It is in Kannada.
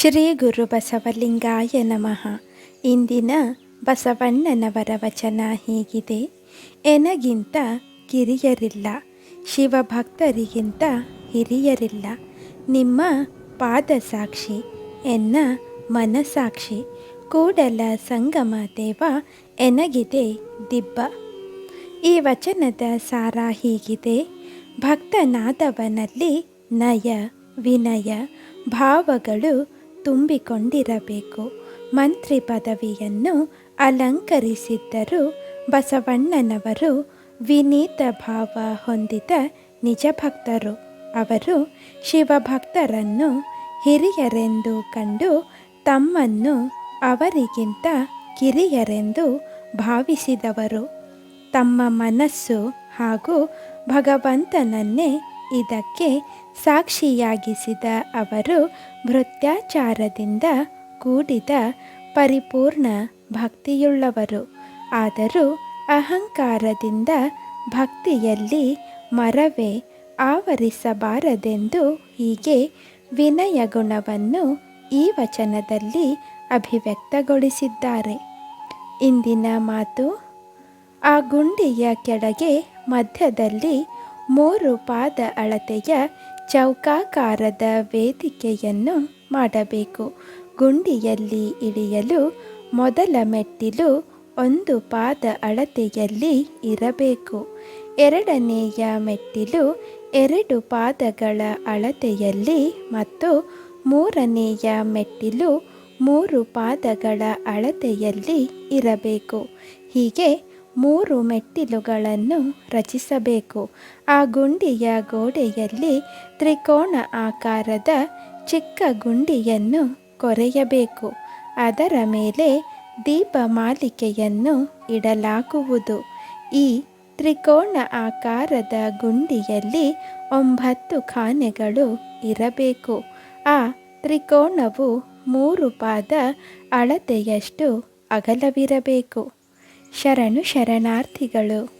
ಶ್ರೀ ಗುರು ಬಸವಲಿಂಗಾಯ ನಮಃ. ಇಂದಿನ ಬಸವಣ್ಣನವರ ವಚನ ಹೀಗಿದೆ. ಎನಗಿಂತ ಕಿರಿಯರಿಲ್ಲ, ಶಿವಭಕ್ತರಿಗಿಂತ ಹಿರಿಯರಿಲ್ಲ. ನಿಮ್ಮ ಪಾದ ಸಾಕ್ಷಿ ಎನ್ನ ಮನಸಾಕ್ಷಿ. ಕೂಡಲ ಸಂಗಮ ದೇವ ಎನಗಿದೆ ದಿಬ್ಬ. ಈ ವಚನದ ಸಾರ ಹೀಗಿದೆ. ಭಕ್ತನಾದವನಲ್ಲಿ ನಯ, ವಿನಯ, ಭಾವಗಳು ತುಂಬಿಕೊಂಡಿರಬೇಕು. ಮಂತ್ರಿ ಪದವಿಯನ್ನು ಅಲಂಕರಿಸಿದ್ದರೂ ಬಸವಣ್ಣನವರು. ವಿನೀತ ಭಾವ ಹೊಂದಿದ ನಿಜ ಭಕ್ತರು ಅವರು ಶಿವಭಕ್ತರನ್ನು ಹಿರಿಯರೆಂದು ಕಂಡು ತಮ್ಮನ್ನು ಅವರಿಗಿಂತ ಕಿರಿಯರೆಂದು ಭಾವಿಸಿದವರು. ತಮ್ಮ ಮನಸ್ಸು ಹಾಗೂ ಭಗವಂತನನ್ನೇ ಇದಕ್ಕೆ ಸಾಕ್ಷಿಯಾಗಿಸಿದ ಅವರು ಭೃತ್ಯಾಚಾರದಿಂದ ಕೂಡಿದ ಪರಿಪೂರ್ಣ ಭಕ್ತಿಯುಳ್ಳವರು. ಆದರೂ ಅಹಂಕಾರದಿಂದ ಭಕ್ತಿಯಲ್ಲಿ ಮರವೇ ಆವರಿಸಬಾರದೆಂದು ಹೀಗೆ ವಿನಯ ಗುಣವನ್ನು ಈ ವಚನದಲ್ಲಿ ಅಭಿವ್ಯಕ್ತಗೊಳಿಸಿದ್ದಾರೆ. ಇಂದಿನ ಮಾತು ಆ ಗುಂಡಿಯ ಕೆಳಗೆ ಮಧ್ಯದಲ್ಲಿ ಮೂರು ಪಾದ ಅಳತೆಯ ಚೌಕಾಕಾರದ ವೇದಿಕೆಯನ್ನು ಮಾಡಬೇಕು. ಗುಂಡಿಯಲ್ಲಿ ಇಳಿಯಲು ಮೊದಲ ಮೆಟ್ಟಿಲು ಒಂದು ಪಾದ ಅಳತೆಯಲ್ಲಿ ಇರಬೇಕು. ಎರಡನೆಯ ಮೆಟ್ಟಿಲು ಎರಡು ಪಾದಗಳ ಅಳತೆಯಲ್ಲಿ ಮತ್ತು ಮೂರನೆಯ ಮೆಟ್ಟಿಲು ಮೂರು ಪಾದಗಳ ಅಳತೆಯಲ್ಲಿ ಇರಬೇಕು. ಹೀಗೆ ಮೂರು ಮೆಟ್ಟಿಲುಗಳನ್ನು ರಚಿಸಬೇಕು. ಆ ಗುಂಡಿಯ ಗೋಡೆಯಲ್ಲಿ ತ್ರಿಕೋಣ ಆಕಾರದ ಚಿಕ್ಕ ಗುಂಡಿಯನ್ನು ಕೊರೆಯಬೇಕು. ಅದರ ಮೇಲೆ ದೀಪಮಾಲಿಕೆಯನ್ನು ಇಡಲಾಗುವುದು. ಈ ತ್ರಿಕೋಣ ಆಕಾರದ ಗುಂಡಿಯಲ್ಲಿ ಒಂಬತ್ತು ಖಾನೆಗಳು ಇರಬೇಕು. ಆ ತ್ರಿಕೋಣವು ಮೂರು ಪಾದ ಅಳತೆಯಷ್ಟು ಅಗಲವಿರಬೇಕು. ಶರಣು ಶರಣಾರ್ಥಿಗಳು.